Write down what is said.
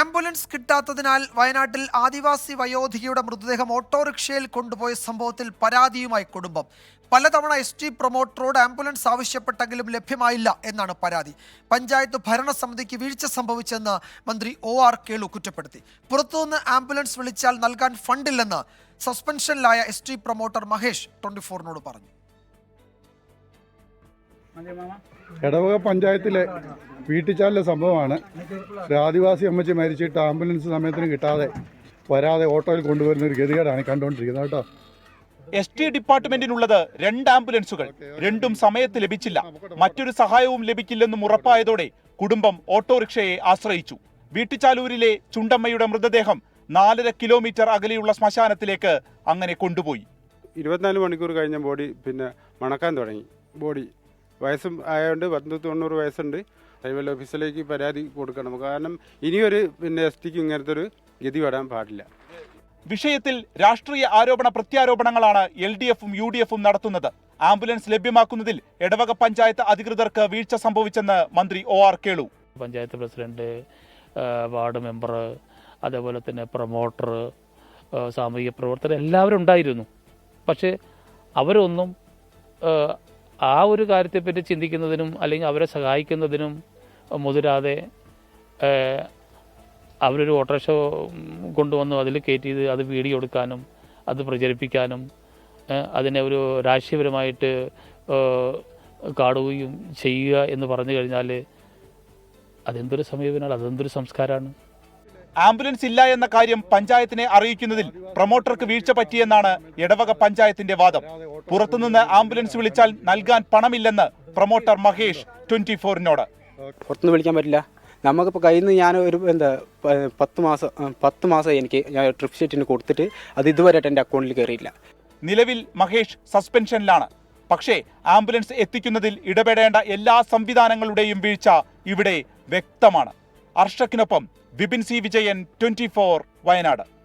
Ambulance കിട്ടാത്തതിനാൽ വയനാട്ടിൽ ആദിവാസി വയോധികയുടെ മൃതദേഹം ഓട്ടോറിക്ഷയിൽ കൊണ്ടുപോയ സംഭവത്തിൽ പരാതിയുമായി കുടുംബം. പലതവണ എസ് ടി പ്രൊമോട്ടറോട് ആംബുലൻസ് ആവശ്യപ്പെട്ടെങ്കിലും ലഭ്യമായില്ല എന്നാണ് പരാതി. പഞ്ചായത്ത് ഭരണസമിതിക്ക് വീഴ്ച സംഭവിച്ചെന്ന് മന്ത്രി ഒ ആർ കേളു കുറ്റപ്പെടുത്തി. പുറത്തുനിന്ന് ആംബുലൻസ് വിളിച്ചാൽ നൽകാൻ ഫണ്ടില്ലെന്ന് സസ്പെൻഷനിലായ S T promoter Mahesh twenty ഫോറിനോട് പറഞ്ഞു. എടവക പഞ്ചായത്തിലെ വീട്ടിച്ചാലിലെ സംഭവമാണ്. ഒരു ആദിവാസി അമ്മച്ചി മരിച്ചിട്ട് ആംബുലൻസ് സമയത്തിന് കിട്ടാതെ വരാതെ ഓട്ടോയിൽ കൊണ്ടുവരുന്ന ഒരു ഗതികേടാണ് കണ്ടുകൊണ്ടിരിക്കുന്നത് കേട്ടോ. എസ് ടി ഡിപ്പാർട്ട്മെന്റിനുള്ളത് രണ്ട് ആംബുലൻസുകൾ. രണ്ടും സമയത്ത് ലഭിച്ചില്ല. മറ്റൊരു സഹായവും ലഭിക്കില്ലെന്നും ഉറപ്പായതോടെ കുടുംബം ഓട്ടോറിക്ഷയെ ആശ്രയിച്ചു. വീട്ടിച്ചാലൂരിലെ ചുണ്ടമ്മയുടെ മൃതദേഹം നാലര കിലോമീറ്റർ അകലെയുള്ള ശ്മശാനത്തിലേക്ക് അങ്ങനെ കൊണ്ടുപോയി. ഇരുപത്തിനാല് മണിക്കൂർ കഴിഞ്ഞ ബോഡി പിന്നെ മണക്കാൻ തുടങ്ങി. ബോഡി വയസ്സും ആയതുകൊണ്ട് പത്ത് തൊണ്ണൂറ് വയസ്സുണ്ട്. ട്രൈബൽ ഓഫീസിലേക്ക് പരാതി കൊടുക്കണം. കാരണം ഇനിയൊരു പിന്നെ എസ് ടിക്ക് ഇങ്ങനത്തെ ഒരു ഗതി വരാൻ പാടില്ല. വിഷയത്തിൽ രാഷ്ട്രീയ ആരോപണ പ്രത്യാരോപണങ്ങളാണ് എൽ ഡി എഫും യു ഡി എഫും നടത്തുന്നത്. ആംബുലൻസ് ലഭ്യമാക്കുന്നതിൽ എടവക പഞ്ചായത്ത് അധികൃതർക്ക് വീഴ്ച സംഭവിച്ചെന്ന് മന്ത്രി O R Kelu. Panchayat president ward member അതേപോലെ തന്നെ പ്രൊമോട്ടർ സാമൂഹിക പ്രവർത്തകർ എല്ലാവരും ഉണ്ടായിരുന്നു. പക്ഷേ അവരൊന്നും ആ, ഒരു കാര്യത്തെപ്പറ്റി ചിന്തിക്കുന്നതിനും അല്ലെങ്കിൽ അവരെ സഹായിക്കുന്നതിനും മുതിരാതെ അവരൊരു ഓട്ടോറിക്ഷ കൊണ്ടുവന്നു അതിൽ കയറ്റിയത് അത് വീഡിയോ എടുക്കാനും അത് പ്രചരിപ്പിക്കാനും അതിനെ ഒരു രാഷ്ട്രീയപരമായിട്ട് കാണുകയും ചെയ്യുക എന്ന് പറഞ്ഞു കഴിഞ്ഞാൽ അതെന്തൊരു സമീപനമാണ് അതെന്തൊരു സംസ്കാരമാണ് ആംബുലൻസ് ഇല്ല എന്ന കാര്യം പഞ്ചായത്തിനെ അറിയിക്കുന്നതിൽ പ്രൊമോട്ടർക്ക് വീഴ്ച പറ്റിയെന്നാണ് ഇടവക പഞ്ചായത്തിന്റെ വാദം. പുറത്തുനിന്ന് ആംബുലൻസ് വിളിച്ചാൽ നൽകാൻ പണമില്ലെന്ന് പ്രൊമോട്ടർ മഹേഷ് ട്വന്റി ഫോറിനോട് പുറത്തുനിന്ന് വിളിക്കാൻ പറ്റില്ല. നമുക്കിപ്പോൾ കയ്യിൽ നിന്ന് ഞാൻ ഒരു എന്താ പത്ത് മാസം പത്ത് മാസം എനിക്ക് ഞാൻ ട്രിപ്പ് ഷീറ്റിന് കൊടുത്തിട്ട് അത് ഇതുവരെയായിട്ട് എന്റെ അക്കൗണ്ടിൽ കയറിയില്ല. നിലവിൽ മഹേഷ് സസ്പെൻഷനിലാണ്. പക്ഷേ ആംബുലൻസ് എത്തിക്കുന്നതിൽ ഇടപെടേണ്ട എല്ലാ സംവിധാനങ്ങളുടെയും വീഴ്ച ഇവിടെ വ്യക്തമാണ്. അർഷക്കിനൊപ്പം വിപിൻ സി വിജയൻ ട്വന്റി വയനാട്.